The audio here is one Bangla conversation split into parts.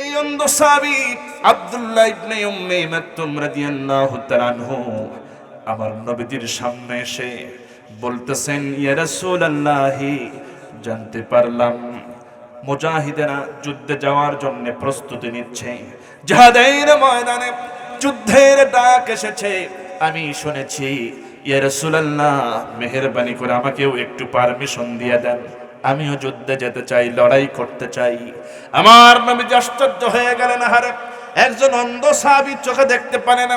এই অন্ধ সাহাবী আব্দুল্লাহ ইবনে উম্মে মাকতুম রাদিয়াল্লাহু তাআলা আমার নবীজির সামনে এসে বলতেছেন, ইয়া রাসূলুল্লাহ, জানতে পারলাম মুজাহিদেরা যুদ্ধে যাওয়ার জন্য প্রস্তুতি নিচ্ছে। জাহাদের ময়দানে যুদ্ধের ডাক এসেছে। আমি শুনেছি, ইয়া রাসূলুল্লাহ, মেহেরবানি করে আমাকেও একটু পারমিশন দিয়ে দেন। আমিও যুদ্ধে যেতে চাই, লড়াই করতে চাই। আমার নবী আশ্চর্য হয়ে গেলেন হারে একজন অন্ধ সাহাবী চোখে দেখতে পারে না,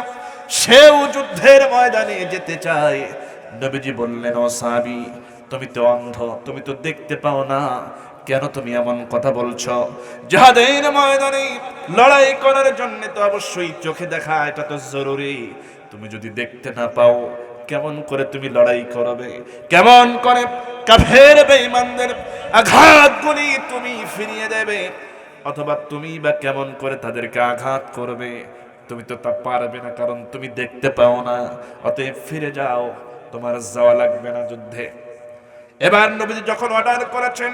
সেও যুদ্ধের ময়দানে যেতে চায়। নবীজি বললেন, ও সাহাবী, তুমি তো অন্ধ, তুমি তো দেখতে পাও না, কেন তুমি এমন কথা বলছো? যাহাদের ময়দানে লড়াই করার জন্য তো অবশ্যই চোখে দেখা, এটা তো জরুরি। তুমি যদি দেখতে না পাও কেমন করে তুমি লড়াই করবে? কেমন করে কাফের বেঈমানদের আঘাতগুলি তুমি ফিরিয়ে দেবে? অথবা তুমি বা কেমন করে তাদেরকে আঘাত করবে? তুমি তো তা পারবে না, কারণ তুমি দেখতে পাও না। অতএব ফিরে যাও, তোমার যাওয়া লাগবে না যুদ্ধে। এবার নবীজি যখন অর্ডার করেছেন,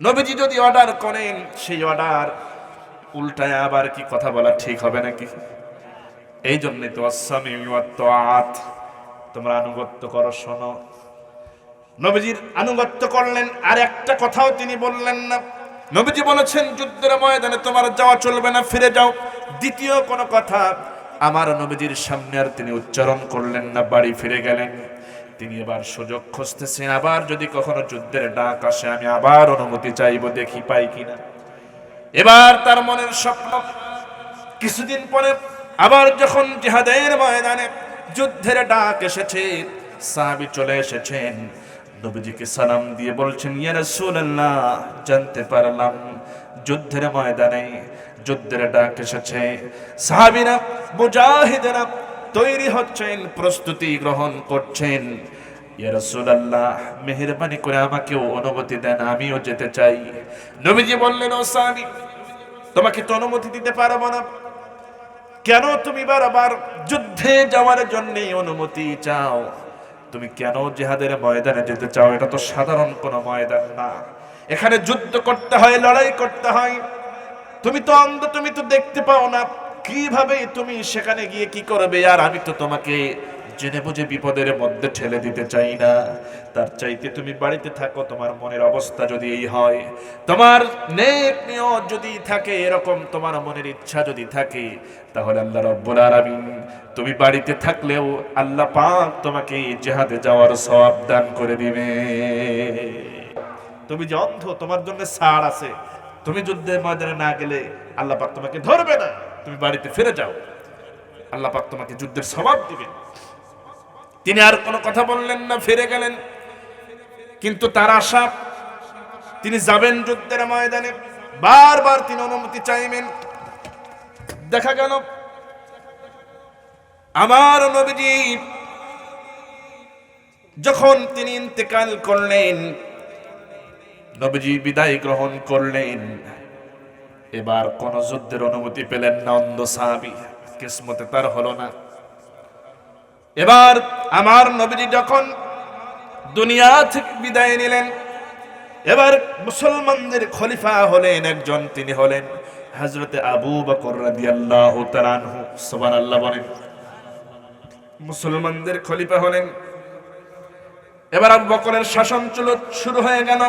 নবীজি যদি অর্ডার করেন, সেই অর্ডার উল্টায় আবার কি কথা বলা ঠিক হবে নাকি? এই জন্যই তো অস্বামী আত তোমরা আনুগত্য করো, শোনো। নবীজির আনুগত্য করলেন, আর একটা কথাও তিনি বললেন না। নবীজি বলেছেন, যুদ্ধের ময়দানে তোমার যাওয়া চলবে না, ফিরে যাও। দ্বিতীয় কোনো কথা, আমার নবীজির সামনে আর তিনি উচ্চারণ করলেন না, বাড়ি ফিরে গেলেন। তিনি এবার সুযোগ খুঁজতেছেন, আবার যদি কখনো যুদ্ধের ডাক আসে, আমি আবার অনুমতি চাইব, দেখি পাই কিনা। এবার তার মনের স্বপ্ন, কিছুদিন পরে আবার যখন জিহাদের ময়দানে যুদ্ধের ডাক এসেছে, সাহাবী চলে এসেছেন। নবীজিকে সালাম দিয়ে বলছেন, ইয়া রাসূলুল্লাহ, জানতে পারলাম যুদ্ধের ময়দানে যুদ্ধের ডাক এসেছে। সাহাবীরা, মুজাহিদেরা তৈরি হচ্ছেন, প্রস্তুতি গ্রহণ করছেন। ইয়া রাসূলুল্লাহ, মেহেরবানি করে আমাকেও অনুমতি দেন, আমিও যেতে চাই। নবীজি বললেন, ও সাহাবী, তোমাকে তো অনুমতি দিতে পারব না। কেন তুমি বারবার যুদ্ধে যাওয়ার জন্য অনুমতি চাও? তুমি কেন জেহাদের ময়দানে যেতে চাও? এটা তো সাধারণ কোনো ময়দান না। এখানে যুদ্ধ করতে হয়, লড়াই করতে হয়। তুমি তো অন্ধ, তুমি তো দেখতে পাও না। কীভাবে তুমি সেখানে গিয়ে কি করবে? আর আমি তো তোমাকে জেনে বুঝে বিপদের মধ্যে ঠেলে দিতে চাই না। তার চাইতে তুমি বাড়িতে থাকো, তোমার মনের অবস্থা যদি এই হয়, তোমার নেক নিয়ত যদি থাকে এরকম, তোমার মনের ইচ্ছা যদি থাকে, তাহলে আল্লাহ রব্বুল আলামিন, তুমি বাড়িতে থাকলেও আল্লাহ পাক তোমাকে জেহাদে যাওয়ার সওয়াব দান করে দিবে। তুমি যে অন্ধ, তোমার জন্য ছাড় আছে। তুমি যুদ্ধের ময়দানে না গেলে আল্লাহ পাক তোমাকে ধরবে না। তুমি বাড়িতে ফিরে যাও। আল্লাহ পাক তোমাকে যুদ্ধের স্বভাব দিবে তিনি আর কোনো কথা বললেন না, ফিরে গেলেন। কিন্তু তার আশা, তিনি যাবেন যুদ্ধের ময়দানে। বারবার তিনি অনুমতি চাইবেন। দেখা গেল, আমার নবীজি যখন তিনি ইন্তেকাল করলেন, নবীজি বিদায় গ্রহণ করলেন। এবার কোন যুদ্ধের অনুমতি পেলেন না, অন্ধ সাহাবি। কিসমতে তার হলো না। এবার আমার নবীজি যখন দুনিয়া থেকে বিদায় নিলেন, এবার মুসলমানদের খলিফা হলেন একজন, তিনি হলেন হজরতে আবু বকর বলেন, মুসলমানদের খলিফা হলেন। এবার আবু বকরের শাসন চল শুরু হয়ে গেল।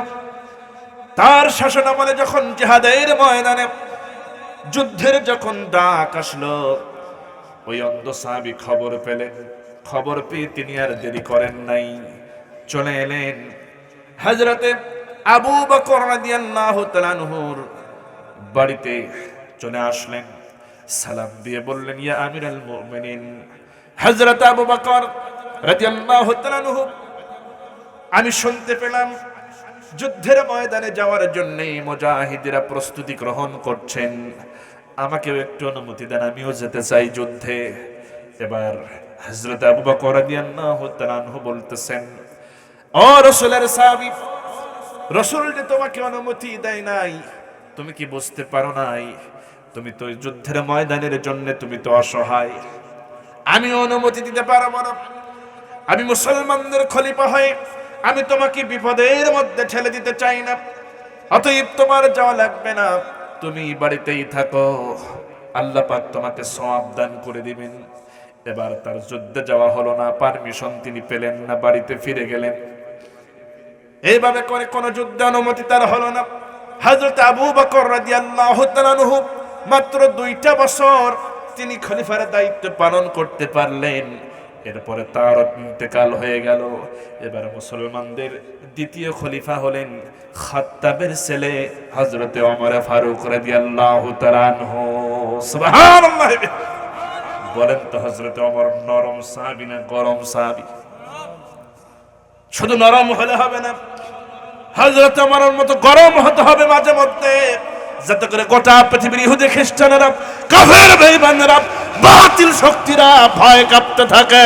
তার শাসন আমলে যখন জিহাদের ময়দানে যুদ্ধের যখন ডাক আসলো, ওই অন্ধ সাহাবি খবর পেলেন। খবর পেয়ে তিনি আর দেরি করেন নাই। চলে এলেন হজরতে আবু বকর রাদিয়াল্লাহু তাআলা আনহুর বাড়িতে। চলে আসলেন, সালাম দিয়ে বললেন, ইয়া আমিরাল মুমিনিন। হযরত আবু বকর রাদিয়াল্লাহু তাআলা আনহু, আমি শুনতে পেলাম, যুদ্ধের ময়দানে যাওয়ার জন্য মুজাহিদিরা প্রস্তুতি গ্রহণ করছেন। আমাকেও একটু অনুমতি দেন, আমিও যেতে চাই যুদ্ধে। এবার হযরত আবু বকর বলতেছেন, ও রাসূলের সাহাবী, রসুল যে তোমাকে অনুমতি দেয় নাই, তুমি কি বুঝতে পারো নাই? তুমি তো যুদ্ধের ময়দানের জন্য তুমি তো অসহায়। আমি অনুমতি দিতে পারব না। আমি মুসলমানদের খলিফা হয়ে আমি তোমাকে বিপদের মধ্যে ঠেলে দিতে চাই না। অতএব তোমার যাওয়া লাগবে না। তুমি বাড়িতেই থাকো। আল্লাহ পাক তোমাকে সওয়াব দান করে দিবেন। এবার তার যুদ্ধে যাওয়া হলো না পারমিশন তিনি পেলেন না, বাড়িতে ফিরে গেলেন। এইভাবে করে কোন যুদ্ধে অনুমতি তার হলো না। হযরত আবু বকর রাদিয়াল্লাহু তাআলা মাত্র দুইটা বছর তিনি খলিফার দায়িত্ব পালন করতে পারলেন। এরপরে তার ইন্তেকাল হয়ে গেল। এবার মুসলমানদের দ্বিতীয় খলিফা হলেন খাত্তাবের ছেলে হযরতে ওমর ফারুক রাদিয়াল্লাহু তাআলা আনহু। সুবহানাল্লাহ। বলেন তো হযরতে ওমর, নরম সাহাবী না গরম সাহাবী শুধু নরম হলে হবে না। হজরত আমার মতো গরম হতে হবে মাঝে মধ্যে। যাতে করে গোটা পৃথিবীর ইহুদি খ্রিস্টানেরা, কাফের বেঈমানেরা, বাতিল শক্তিরা ভয় কাঁপতে থাকে।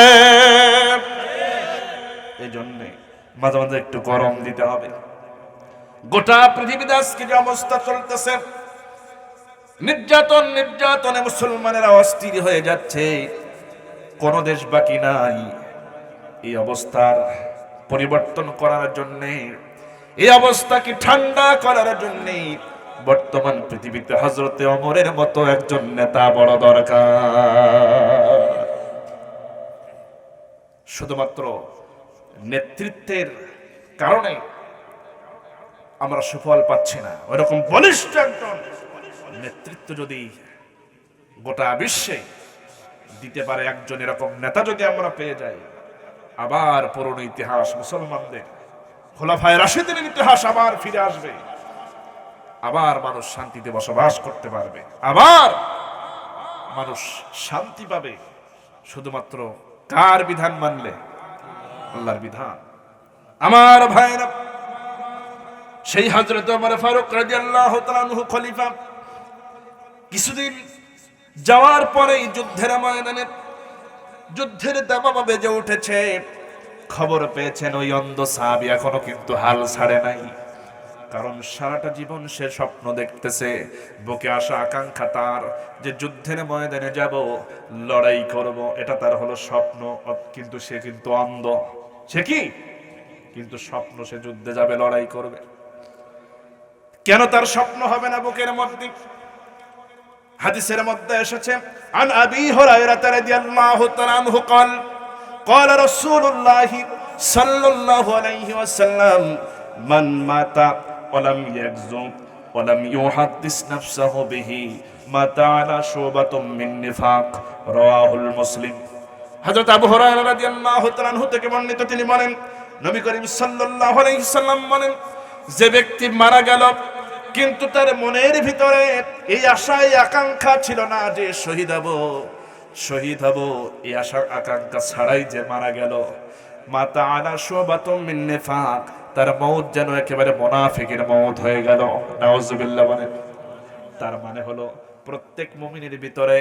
এই জন্য মাঝে মাঝে একটু গরম দিতে হবে। গোটা পৃথিবীতে আজকে যে অবস্থা চলতেছে নির্যাতন, নির্যাতনে মুসলমানেরা অস্থির হয়ে যাচ্ছে। কোন দেশ বাকি নাই। এই অবস্থার পরিবর্তন করার জন্য, এই অবস্থাকে ঠান্ডা করার জন্য বর্তমান পৃথিবীতে হজরতে অমরের মতো একজন নেতা বড় দরকার। শুধুমাত্র নেতৃত্বের কারণে আমরা সুফল পাচ্ছি না। ওইরকম বলিষ্ঠ একজন নেতৃত্ব যদি গোটা বিশ্বে দিতে পারে একজন এরকম নেতা যদি আমরা পেয়ে যাই, আবার পুরনো ইতিহাস মুসলমানদের, খোলাফায় রাশিদের ইতিহাস আবার ফিরে আসবে। আবার মানুষ শান্তিতে বসবাস করতে পারবে। আবার মানুষ শান্তি পাবে। শুধুমাত্র কার বিধান মানলে? আল্লাহর বিধান। আমার ভাইরা, সেই হজরত আমার ফারুক তাআলা আনহু খলিফা কিছুদিন যাওয়ার পরেই যুদ্ধের ময়দানে, যুদ্ধের দামামা বেজে উঠেছে। খবর পেয়েছেন ওই অন্ধ সাহাবি, এখনও কিন্তু হাল ছাড়ে নাই। কারণ সারাটা জীবন সে স্বপ্ন দেখতেছে, বুকে আসা আকাঙ্ক্ষা তার যে যুদ্ধের ময়দানে যাব, লড়াই করব, এটা তার হলো স্বপ্ন কিন্তু সে কিন্তু অন্ধ। সে কি? কিন্তু স্বপ্ন সে যুদ্ধে যাবে, লড়াই করবে। কেন তার স্বপ্ন হবে না বুকের মধ্যে? হাদিসের মধ্যে এসেছে আন আবি হুরায়রা রাদিয়াল্লাহু তাআলা আনহু قال قال رسول الله صلى الله عليه وسلم من مات ولم يغزو ولم يحدث نفسه به مات على شعبة من نفاق رواه المسلم হযরত আবু হুরায়রা রাদিয়াল্লাহু তাআলা আনহু থেকে বর্ণিত তিনি বলেন নবী করিম সাল্লাল্লাহু আলাইহি সাল্লাম বলেন যে ব্যক্তি মারা গেল কিন্তু তার মনের ভিতরে এই আশা এই আকাঙ্ক্ষা ছিল না যে শহীদ হব শহীদ হব। এই আশা আকাঙ্ক্ষা ছাড়াই যে মারা গেল। মাতা আলা শোবাতম মিন নিফাক, তার মৌত যেন একেবারে মোনাফিকের মৌত হয়ে গেল। নাউজুবিল্লাহ বলেন তার মানে হলো প্রত্যেক মুমিনের ভিতরে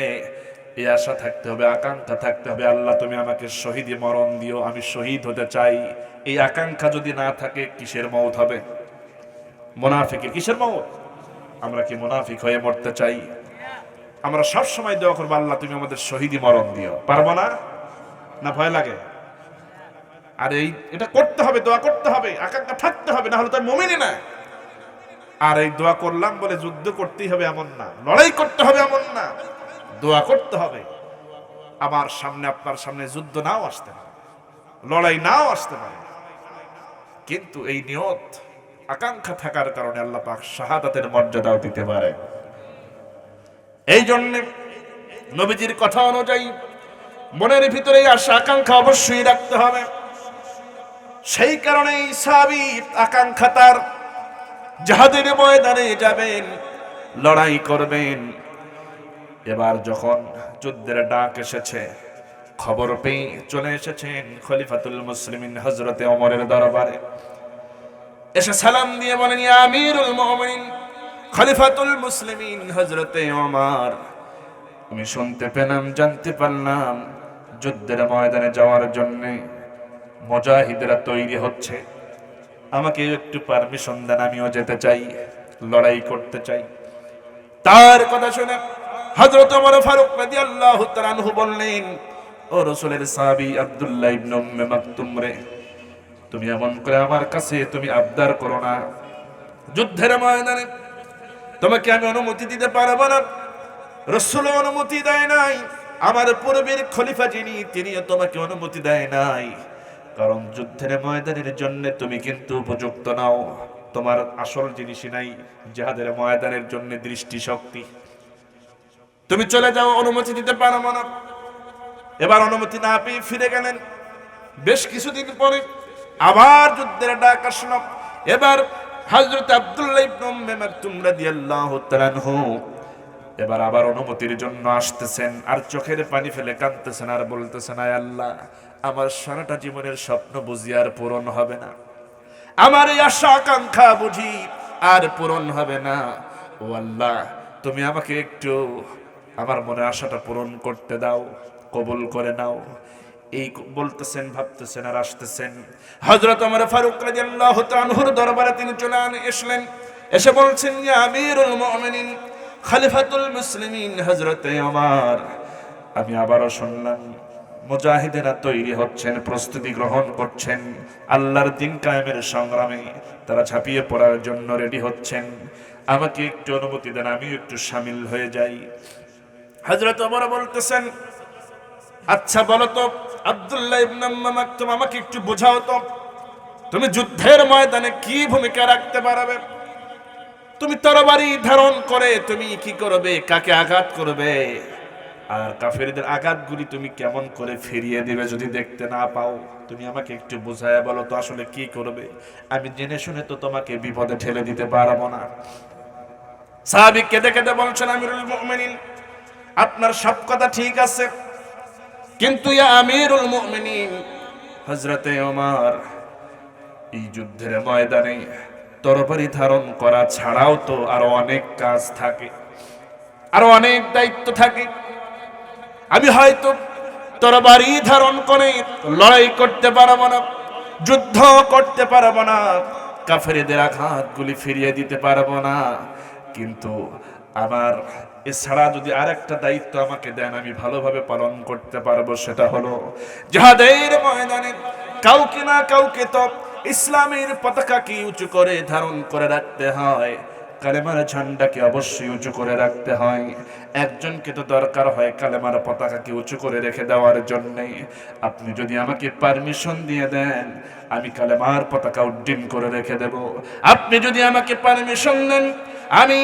এই আশা থাকতে হবে, আকাঙ্ক্ষা থাকতে হবে, আল্লাহ তুমি আমাকে শহীদে মরণ দিও, আমি শহীদ হতে চাই। এই আকাঙ্ক্ষা যদি না থাকে, কিসের মৌত হবে? মোনাফিকের কিসের মৌত আমরা কি মোনাফিক হয়ে মরতে চাই? আমরা সব সময় দোয়া করব, আল্লাহ, তুমি আমাদের শহীদি মরণ দিও। পারব না? না, ভয় লাগে? আর এই, এটা করতে হবে, দোয়া করতে হবে আকাঙ্ক্ষা থাকতে হবে না হলে তো মমিনি না। আর এই দোয়া করলাম বলে যুদ্ধ করতেই হবে এমন না, লড়াই করতে হবে এমন না, দোয়া করতে হবে। আবার সামনে আপনার সামনে যুদ্ধ নাও আসতে পারে, লড়াই নাও আসতে পারে। কিন্তু এই নিয়ত আকাঙ্ক্ষা থাকার কারণে আল্লাহ পাক শাহাদাতের মর্যাদাও দিতে পারে। এই জন্য নবীজির কথা অনুযায়ী মনের ভিতরে আশা, আকাঙ্ক্ষা অবশ্যই রাখতে হবে। সেই কারণেই সাবি আকাঙ্ক্ষা তার যাহাদের ময়দানে যাবেন, লড়াই করবেন। এবার যখন যুদ্ধের ডাক এসেছে, খবর পেয়ে চলে এসেছেন খলিফাতুল মুসলিমিন হজরতে অমরের দরবারে। এসে সালাম দিয়ে বলেন আমিরুল মুমিনিন, খলিফাতুল মুসলিমিন হজরতে ওমর। আমি শুনতে পেলাম, জানতে পারলাম যুদ্ধের ময়দানে যাওয়ার জন্য মুজাহিদরা তৈরি হচ্ছে। আমাকে একটু পারমিশন দেন, আমিও যেতে চাই, লড়াই করতে চাই। তার কথা শুনে হযরত ওমর ফারুক রাদিয়াল্লাহু তাআলা বললেন, ও রাসূলের সাহাবী আব্দুল্লাহ ইবনে উম্মে মাকতুম রে তুমি এমন করে আমার কাছে তুমি আবদার করো না। যুদ্ধের ময়দানে তোমাকে আমি অনুমতি দিতে পারব না। রসুল অনুমতি দেয় নাই। আমার পূর্বের খলিফা যিনি, তিনিও তোমাকে অনুমতি দেয় নাই। কারণ যুদ্ধের ময়দানের জন্য তুমি কিন্তু উপযুক্ত নাও। তোমার আসল জিনিসই নাই যাহাদের ময়দানের জন্য দৃষ্টি শক্তি তুমি চলে যাও, অনুমতি দিতে পারো না। এবার অনুমতি না পেয়ে ফিরে গেলেন। বেশ কিছুদিন পরে আবার যুদ্ধের ডাক আসলো। এবার হযরত আব্দুল্লাহ ইবনে উম্মে মাকতুম রাদিয়াল্লাহু তাআলা এবার আবার অনুমতির জন্য আসতেছেন আর চোখের পানি ফেলে কাঁদতেছেন আর বলতেছেন, আয় আল্লাহ, আমার সারাটা জীবনের স্বপ্ন বুঝি আর পূরণ হবে না। আমার এই আশা, আকাঙ্ক্ষা বুঝি আর পূরণ হবে না। ও আল্লাহ, তুমি আমাকে একটু আমার মনে আশাটা পূরণ করতে দাও, কবুল করে নাও। এই বলতেছেন, ভাবতেছেন আর আসতেছেন। হযরত আমার ফারুক রাদিয়াল্লাহু তাআলার দরবারে তিনি চলে এসলেন। এসে বলছেন, ইয়া আমিরুল মুমিনিন, খলিফাতুল মুসলিমিন, হযরতে ওমর আমি আবারও শুনলাম, মুজাহিদেরা তৈরি হচ্ছেন, প্রস্তুতি গ্রহণ করছেন, আল্লাহর দিন কায়েমের সংগ্রামে তারা ঝাঁপিয়ে পড়ার জন্য রেডি হচ্ছেন। আমাকে একটু অনুমতি দেন, আমিও একটু সামিল হয়ে যাই। হযরত ওমর বলতেছেন আচ্ছা বলো তো আব্দুল্লাহ ইবনে উম্মে মাকতুম আমাকে একটু বোঝাও তো। তুমি যুদ্ধের ময়দানে কি ভূমিকা রাখতে পারবে? তুমি তরবারি ধারণ করে তুমি কি করবে? কাকে আঘাত করবে? আর কাফেরদের আঘাতগুলি তুমি কেমন করে ফিরিয়ে দিবে যদি দেখতে না পাও? তুমি আমাকে একটু বোঝায় বলো তো আসলে কি করবে? আমি জেনে শুনে তো তোমাকে বিপদে ঠেলে দিতে পারব না। সাহাবি কেঁদে কেঁদে বলছেন, আমিরুল মুমিনিন, আপনার সব কথা ঠিক আছে। কিন্তু ইয়া আমিরুল মুমিনিন, হযরতে ওমর, এই যুদ্ধের ময়দানে তরবারি ধারণ করা ছাড়াও তো আরও অনেক কাজ থাকে, আরও অনেক দায়িত্ব থাকে। আমি হয়তো তরবারি ধারণ করে লড়াই করতে পারব না, যুদ্ধ করতে পারব না, কাফেরদের আঘাতগুলি ফিরিয়ে দিতে পারব না, কিন্তু আমার এছাড়া যদি আর একটা দায়িত্ব আমাকে দেন, আমি ভালোভাবে পালন করতে পারব, সেটা হলো যাহাদের ময়দানে কাউকে না কাউকে তো ইসলামের পতাকাকে উঁচু করে ধারণ করে রাখতে হয়, কালেমার ঝান্ডাকে অবশ্যই উঁচু করে রাখতে হয়। একজনকে তো দরকার হয় কালেমার পতাকাকে উঁচু করে রেখে দেওয়ার জন্যে। আপনি যদি আমাকে পারমিশন দিয়ে দেন, আমি কালেমার পতাকা উড্ডীন করে রেখে দেব। আপনি যদি আমাকে পারমিশন দেন আমি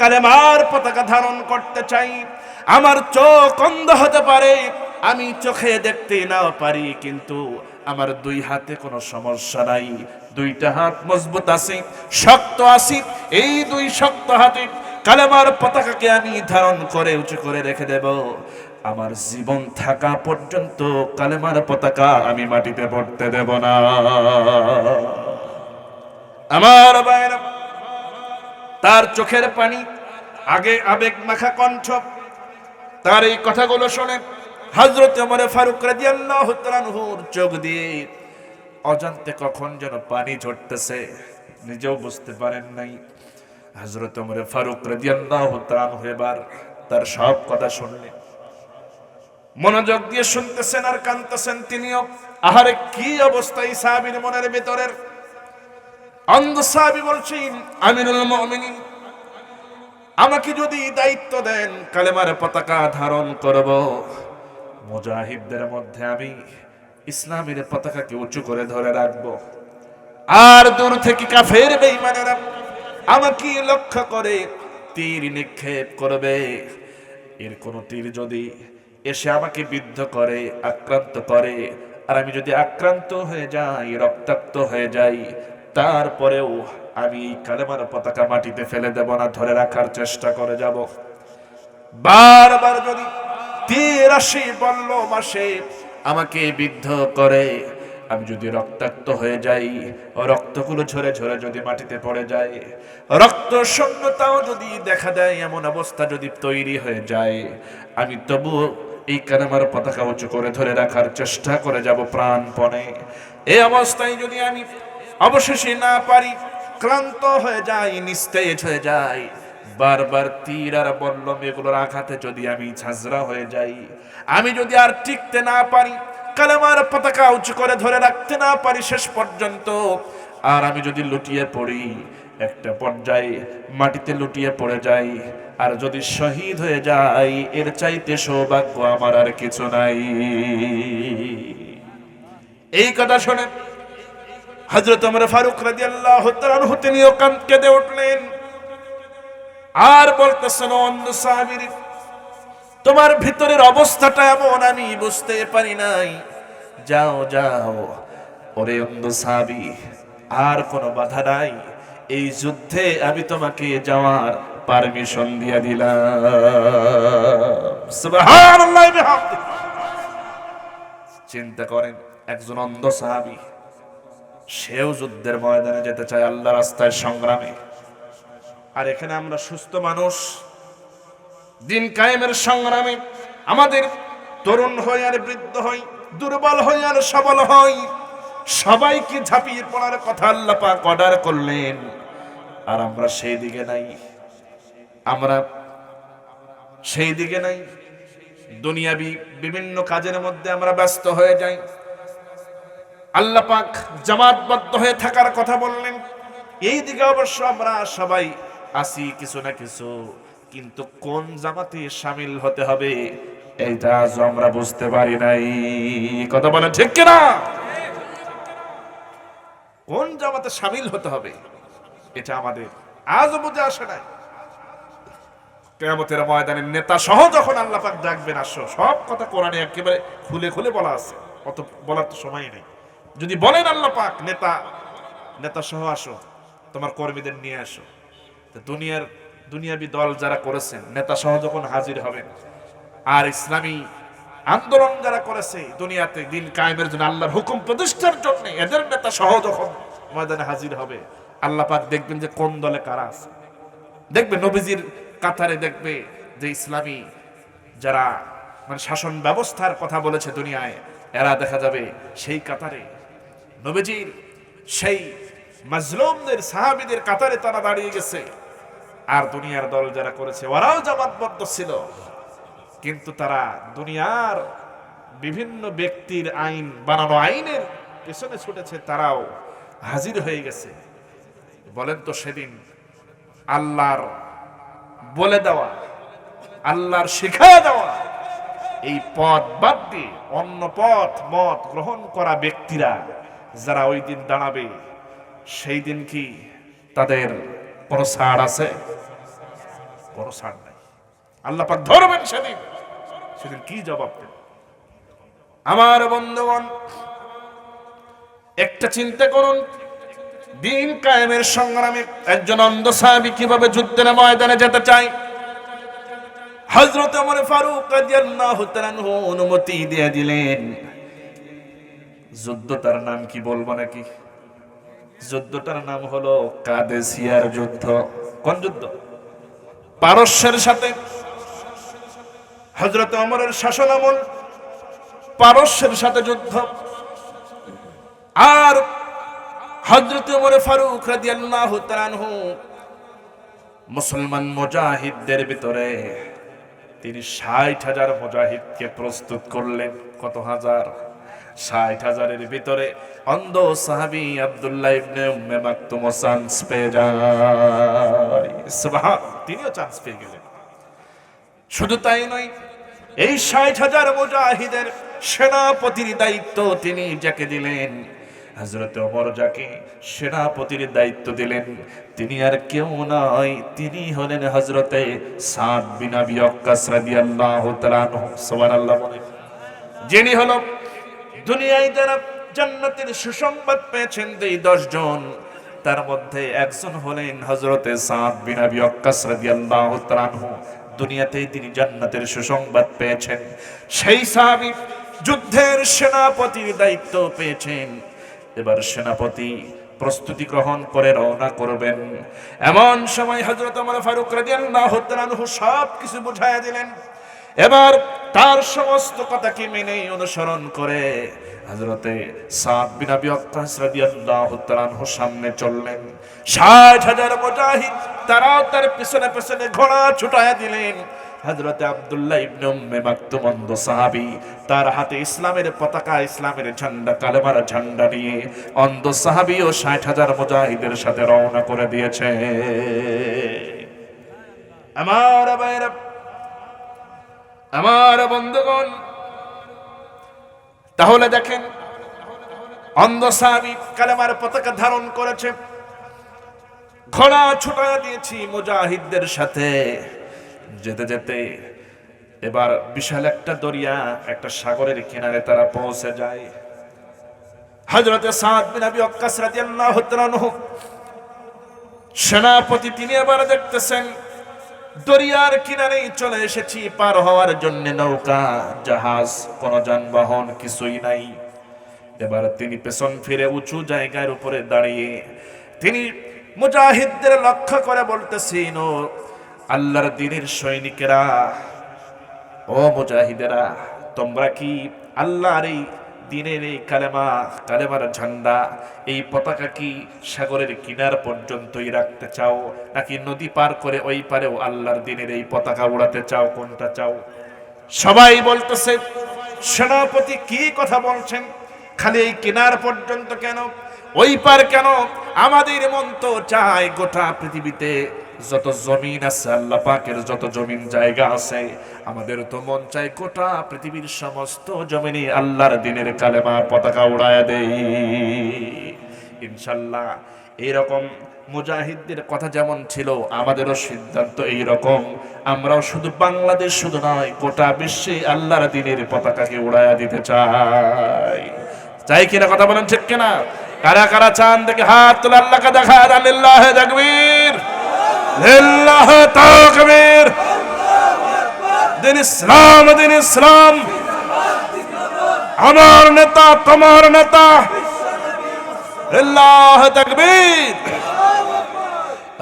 কালেমার পতাকা ধারণ করতে চাই। আমার চোখ অন্ধ হতে পারে, আমি চোখে দেখতে নাও পারি, কিন্তু আমার দুই হাতে কোনো সমস্যা নাই। দুইটা হাত মজবুত আছে, শক্ত আছি, এই দুই শক্ত হাতে কালেমার পতাকাকে আমি ধারণ করে উঁচু করে রেখে দেব। আমার জীবন থাকা পর্যন্ত কালেমার পতাকা আমি মাটিতে পড়তে দেব না। আমার বাইরা তার চোখের পানি, আগে আবেগ মাখা কণ্ঠ, তার এই কথাগুলো শুনে হজরত ওমরে ফারুক রাদিয়াল্লাহু চোখ দিয়ে অজান্তে কখন যেন পানি ঝরতেছে, নিজেও বুঝতে পারেন নাই। হজরত ওমরে ফারুক রাদিয়াল্লাহু তাআলা তার সব কথা শুনলেন। মনোযোগ দিয়ে শুনতেছেন আর কানতেছেন তিনিও, আহারে কি অবস্থা এই মনের ভিতরের অন্ধ সাহাবী বলছেন, আমিরুল মুমিনিন, আমাকে যদি দায়িত্ব দেন, কালেমার পতাকা ধারণ করব। মুজাহিদদের মধ্যে আমি ইসলামের পতাকাকে উঁচু করে ধরে রাখব। আর দূর থেকে কাফের বেঈমানেরা আমাকে লক্ষ্য করে তীর নিক্ষেপ করবে। এর কোন তীর যদি এসে আমাকে বিদ্ধ করে, আক্রান্ত করে, আর আমি যদি আক্রান্ত হয়ে যাই, রক্তাক্ত হয়ে যাই তারপরেও আমি কালেমার পতাকা মাটিতে ফেলে দেব না, ধরে রাখার চেষ্টা করে যাব। বারবার যদি তীর আসে বলল মাসে আমাকে বিদ্ধ করে, আমি যদি রক্তাক্ত হয়ে যাই রক্তগুলো ঝরে ঝরে যদি মাটিতে পড়ে যায়, রক্ত শূন্যতাও যদি দেখা দেয়, এমন অবস্থা যদি তৈরি হয়ে যায়, আমি তবু এই কানামার পতাকা উঁচু করে ধরে রাখার চেষ্টা করে যাব প্রাণপণে। এই অবস্থায় যদি আমি অবশেষে না পারি, ক্লান্ত হয়ে যাই, নিস্তেজ হয়ে যাই। বারবার তীর আর বল্লম এগুলোর আঘাতে যদি আমি ঝাঁঝরা হয়ে যাই, আমি যদি আর টিকতে না পারি, কালেমার পতাকা উঁচু করে ধরে রাখতে না পারি শেষ পর্যন্ত, আর আমি যদি লুটিয়ে পড়ি, একটা পর্যায়ে মাটিতে লুটিয়ে পড়ে যাই, আর যদি শহীদ হয়ে যাই, এর চাইতে সৌভাগ্য আমার আর কিছু নাই। এই কথা শোনেন। হজরত আমার ফারুক রাজি আল্লাহ তিনিও কান কেঁদে উঠলেন। আর বলতেছেন অন্ধ সাহাবির তোমার ভিতরের অবস্থাটা এমন, আমি বুঝতে পারি নাই। যাও যাও, ওরে অন্ধ সাহাবি আর কোনো বাধা নাই। এই যুদ্ধে আমি তোমাকে যাওয়ার পারমিশন দিয়ে দিলাম। চিন্তা করেন, একজন অন্ধ সাহাবি সেও যুদ্ধের ময়দানে যেতে চায় আল্লাহ রাস্তায় সংগ্রামে। আর এখানে আমরা সুস্থ মানুষ, দিন কায়েমের সংগ্রামে আমাদের তরুণ হই আর বৃদ্ধ হই, দুর্বল হই আর সবল হই, সবাইকে ঝাঁপিয়ে পড়ার কথা আল্লাহ পাক অর্ডার করলেন। আর আমরা সেই দিকে নাই। আমরা সেই দিকে নাই। দুনিয়াবি বিভিন্ন কাজের মধ্যে আমরা ব্যস্ত হয়ে যাই। আল্লাহ পাক জামাতবদ্ধ হয়ে থাকার কথা বললেন। এই দিকে অবশ্য আমরা সবাই আসি কিছু না কিছু, কিন্তু কোন জামাতে সামিল হতে হবে, এইটা আজও আমরা বুঝতে পারি নাই। কথা বলেন ঠিক কিনা? কোন জামাতে সামিল হতে হবে, এটা আমাদের আজও বুঝে আসে নাই। কেয়ামতের ময়দানের নেতা সহ যখন আল্লাহ পাক ডাকবেন, আসো, সব কথা কোরআনে একেবারে খুলে খুলে বলা আছে, অত বলার তো সময় নেই। যদি বলেন আল্লাহ পাক, নেতা নেতা সহ আসো, তোমার কর্মীদের নিয়ে আসো। দুনিয়ার, দুনিয়াবি দল যারা করেছেন, নেতা সহ যখন হাজির হবেন, আর ইসলামী আন্দোলন যারা করেছে, দুনিয়াতে দিন কায়েমের জন্য আল্লাহর হুকুম প্রতিষ্ঠার জন্য এদের নেতা সহ যখন ময়দানে হাজির হবে, আল্লাহ পাক দেখবেন যে কোন দলে কারা আছে। দেখবে নবীজির কাতারে দেখবে যে ইসলামী যারা মানে শাসন ব্যবস্থার কথা বলেছে দুনিয়ায়, এরা দেখা যাবে সেই কাতারে নবীজির সেই মাজলুমদের সাহাবিদের কাতারে তারা দাঁড়িয়ে গেছে। আর দুনিয়ার দল যারা করেছে, ওরাও জামাতবদ্ধ ছিল। কিন্তু তারা দুনিয়ার বিভিন্ন ব্যক্তির আইন, বানানো আইনের পেছনে ছুটেছে, তারাও হাজির হয়ে গেছে। বলেন তো সেদিন আল্লাহর বলে দেওয়া, আল্লাহর শিখায় দেওয়া, এই পথ বাদ দিয়ে অন্য পথ মত গ্রহণ করা ব্যক্তিরা যারা ওই দিন দাঁড়াবে, সেই দিন কি তাদের কোনো আছে? কোনো নাই। আল্লাহ ধরবেন সেদিন। সেদিন কি জবাব দেন? আমার বন্ধুগণ, একটা চিন্তা করুন। দিন কায়েমের সংগ্রামে একজন অন্ধ সাহাবী কীভাবে যুদ্ধের ময়দানে যেতে চায়? হযরত ওমর ফারুক অনুমতি দিয়ে দিলেন। যুদ্ধটার নাম কি বলব নাকি? যুদ্ধটার নাম হলো কাদেসিয়ার যুদ্ধ। কোন যুদ্ধ? পারস্যের সাথে। হযরত ওমরের শাসন আমল। পারস্যের সাথে যুদ্ধ। আর হজরত ওমর ফারুক রাদিয়াল্লাহু তাআলা আনহু মুসলমান মুজাহিদদের ভিতরে তিনি ষাট হাজার মুজাহিদকে প্রস্তুত করলেন। কত হাজার? ষাট হাজারের ভিতরে অন্ধ সাহাবি Abdullah ibn Umm Maktum chance পেয়ে যায়। তিনিও চান্স পেয়ে গেলেন। শুধু তাই নয়, এই ষাট হাজার মুজাহিদের সেনাপতির দায়িত্ব তিনি যাকে দিলেন। হজরত অমর যাকে সেনাপতির দায়িত্ব দিলেন, তিনি আর কেউ নয়, তিনি হলেন হজরতে সাদ বিন আবি ওয়াক্কাস রাদিয়াল্লাহু তাআলা সুবহানাল্লাহ বলে যিনি হলো দুনিয়ায় যারা জান্নাতের সুসংবাদ পেয়েছেন এই দশ জন তার মধ্যে একজন হলেন হজরতে সাদ বিন আবি ওয়াক্কাস রাদিয়াল্লাহু তাআলা দুনিয়াতেই তিনি জান্নাতের সুসংবাদ পেয়েছেন। সেই সাহাবী যুদ্ধের সেনাপতির দায়িত্ব পেয়েছেন। এবার সেনাপতি প্রস্তুতি গ্রহণ করে রওনা করবেন। এমন সময় হযরত ওমর ফারুক রাদিয়াল্লাহু তাআলা সব কিছু বুঝাইয়া দিলেন। এবার তার সমস্ত কথাকে মেনে অনুসরণ করে হযরতে সাদ বিন আবি ওয়াক্কাস রাদিয়াল্লাহু তাআলা সামনে চললেন। ষাট হাজার মুজাহিদ তারাও তার পিছনে পিছনে ঘোড়া ছুটায়া দিলেন। হযরত আব্দুল্লাহ ইবনে উম্মে মাকতুম অন্ধ সাহাবী তার হাতে ইসলামের পতাকা, ইসলামের ঝান্ডা, কালেমার ঝান্ডা নিয়ে অন্ধ সাহাবী ও ষাট হাজার মুজাহিদের সাথে রওনা করে দিয়েছে। আমার ভাইরা আমার বন্ধুগণ, তাহলে দেখেন অন্ধ সাহাবী কালেমার পতাকা ধারণ করেছে। ঘোড়া ছুটা দিয়েছি মুজাহিদদের সাথে। যেতে যেতে এবার বিশাল একটা দরিয়া একটা সাগরের কিনারে তারা পৌঁছে যায়। হযরতে সাদ বিন আবি ওয়াক্কাস রাদিয়াল্লাহু তাআলা সেনাপতি তিনি এবার দেখতেছেন দরিয়ার কিনারেই চলে এসেছি, পার হওয়ার জন্য নৌকা, জাহাজ, কোনো যানবাহন, কিছুই নাই। এবার তিনি পেছন ফিরে উঁচু জায়গার উপরে দাঁড়িয়ে তিনি মুজাহিদদের লক্ষ্য করে বলতেছেন ও আল্লাহর দিনের সৈনিকেরা, ও মুজাহিদেরা, তোমরা কি আল্লাহর এই দিনের এই কালেমা, কালেমার ঝান্ডা, এই পতাকা কি সাগরের কিনার পর্যন্তই রাখতে চাও? নাকি নদী পার করে ওই পারেও আল্লাহর দিনের এই পতাকা উড়াতে চাও? কোনটা চাও? সবাই বলতেছে, সেনাপতি কি কথা বলছেন? খালি এই কিনার পর্যন্ত কেন? ওই পার কেন? আমাদের মন তো চায় গোটা পৃথিবীতে যত জমিন আছে আল্লাহ পাকের যত জমিন জায়গা আছে, আমাদের তো মন চাই গোটা পৃথিবীর সমস্ত জমিনে আল্লাহর দিনের কালেমার পতাকা উড়ায় দেই। ইনশাল্লাহ, এইরকম মুজাহিদদের কথা যেমন ছিল, আমাদেরও সিদ্ধান্ত এই রকম আমরাও শুধু বাংলাদেশ শুধু নয়, গোটা বিশ্বে আল্লাহর দিনের পতাকাকে উড়াইয়া দিতে চাই। চাই কিনা কথা বলেন ঠিক কিনা? কারা কারা চান দেখে হাত তুলে আল্লাহকে দেখা আলিল্লাহ তাকবীর। লিল্লাহ তাকবীর দিন ইসলাম দিন ইসলাম। আমার নেতা, তোমার নেতা। লিল্লাহ তাকবীর।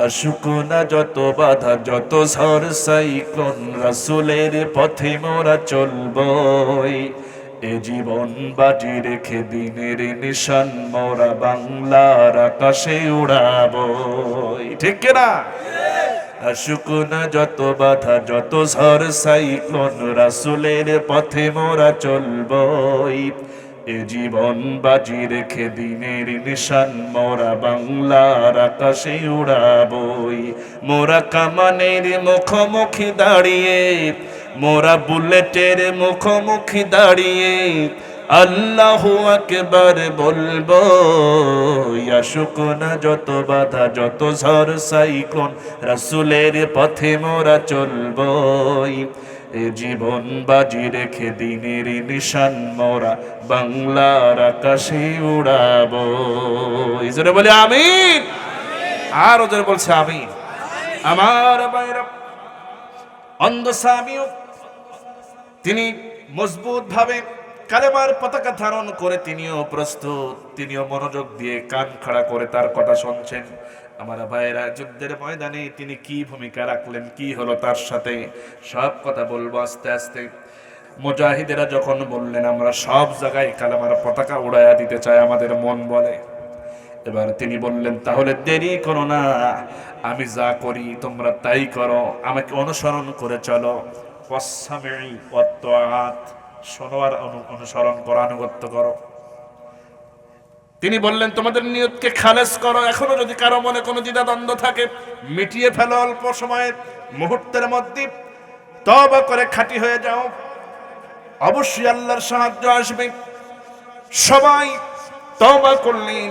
আশুকুনা যত বাধা, যত ঝড় সাইক্লোন, রাসুলের পথে মোরা চলবই। এ জীবন বাজি রেখে দিনের নিশান মোরা বাংলার আকাশে উড়াবই ঠিক কিনা আশুকুনা যত বাধা, যত ঝড়, সাইক্লোন রাসুলের পথে মোরা চলবই। এ জীবন বাজি রেখে দিনের নিশান মোরা বাংলার আকাশে উড়াবই। মোরা কামানের মুখোমুখি দাঁড়িয়ে মোরা বুলেটের মুখোমুখি দাঁড়িয়ে আল্লাহ আকবার বলব শুকনা যত বাধা, যত ঝড়, সাইক্লোন, রাসুলের পথে মোরা চলবই এ জীবন বাজি রেখে দিনের নিশান মোরা বাংলার আকাশে উড়াবো। জোরে বলে আমিন। আর ওদের বলছে আমিন। আমার বাইরা অন্ধ সামিও তিনি মজবুত ভাবে কালেমার পতাকা ধারণ করে তিনিও প্রস্তুত, তিনিও মনোযোগ দিয়ে কান খাড়া করে তার কথা শুনছেন। আমার ভাইয়েরা যুদ্ধের ময়দানে তিনি কি ভূমিকা রাখলেন, কি হলো তার সাথে? সব কথা বলব আস্তে আস্তে। মুজাহিদেরা যখন বললেন, আমরা সব জায়গায় কালেমার পতাকা উড়াইয়া দিতে চাই, আমাদের মন বলে। এবার তিনি বললেন, তাহলে দেরি করো না, আমি যা করি তোমরা তাই করো, আমাকে অনুসরণ করে চলো। শোনো আর অনুসরণ করো করো। তিনি বললেন, তোমাদের নিয়তকে খালেজ করো। এখনও যদি কারও মনে কোনো দ্বিধা দ্বন্দ্ব থাকে, মিটিয়ে ফেলো অল্প সময়ে। মুহূর্তের মধ্যে তবা করে খাঁটি হয়ে যাও। অবশ্যই আল্লাহর সাহায্য আসবে। সবাই তবা করলেন,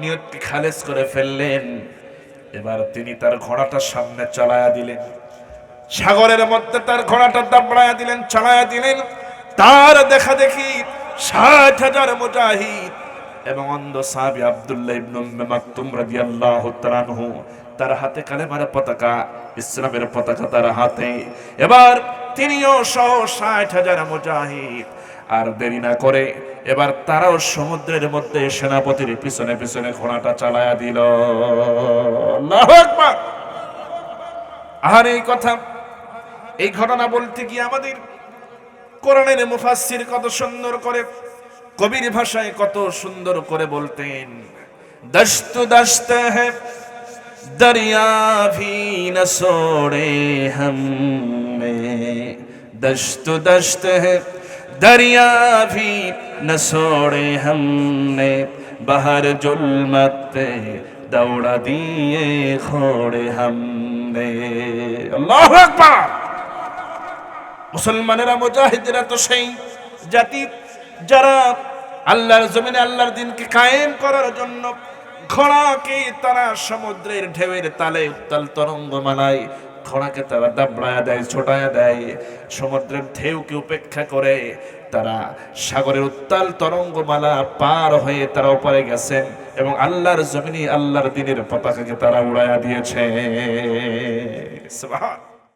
নিয়তকে খালেজ করে ফেললেন। এবার তিনি তার ঘোড়াটা সামনে চালায়া দিলেন। সাগরের মধ্যে তার ঘোড়াটা দাবড়ায়া দিলেন চালায়া দিলেন। তার দেখা দেখি ষাট হাজার মুজাহিদ এবং অন্ধ সাহাবি আব্দুল্লাহ ইবনে মাকতুম রাদিয়াল্লাহু তাআলা আনহু, তার হাতে কালেমার পতাকা, ইসলামের পতাকা তার হাতে। এবার তিনিও সহ ষাট হাজার মুজাহিদ। আর দেরি না করে এবার তারাও সমুদ্রের মধ্যে সেনাপতির পিছনে পিছনে ঘোড়াটা চালায়া দিল। আল্লাহু আকবার। আর এই কথা এই ঘটনা বলতে গিয়ে আমাদের কোরআনের মুফাসসির কত সুন্দর করে, কবির ভাষায় কত সুন্দর করে বলতেন, দস্তু দস্তে হে হ্যাঁ, দরিয়া ভি না সোড়ে হম দস্তু দস্ত হে দরিয়া ভি না সোড়ে হমনে বাহার জুলমতে দৌড়া দিয়ে খোড়ে হমনে আল্লাহু আকবার! মুসলমানেরা মুজাহিদেরা তো সেই জাতি যারা আল্লাহর জমিনে আল্লাহর দিনকে কায়েম করার জন্য ঘোড়াকে তারা সমুদ্রের ঢেউয়ের তালে উত্তাল তরঙ্গ মানায় ঘোড়াকে তারা দাবড়ায় দেয়, ছোটায় দেয়, সমুদ্রের ঢেউকে উপেক্ষা করে তারা সাগরের উত্তাল তরঙ্গমালা পার হয়ে তারা ওপারে গেছেন এবং আল্লাহর জমিনে আল্লাহর দিনের পতাকাকে তারা উড়াইয়া দিয়েছে।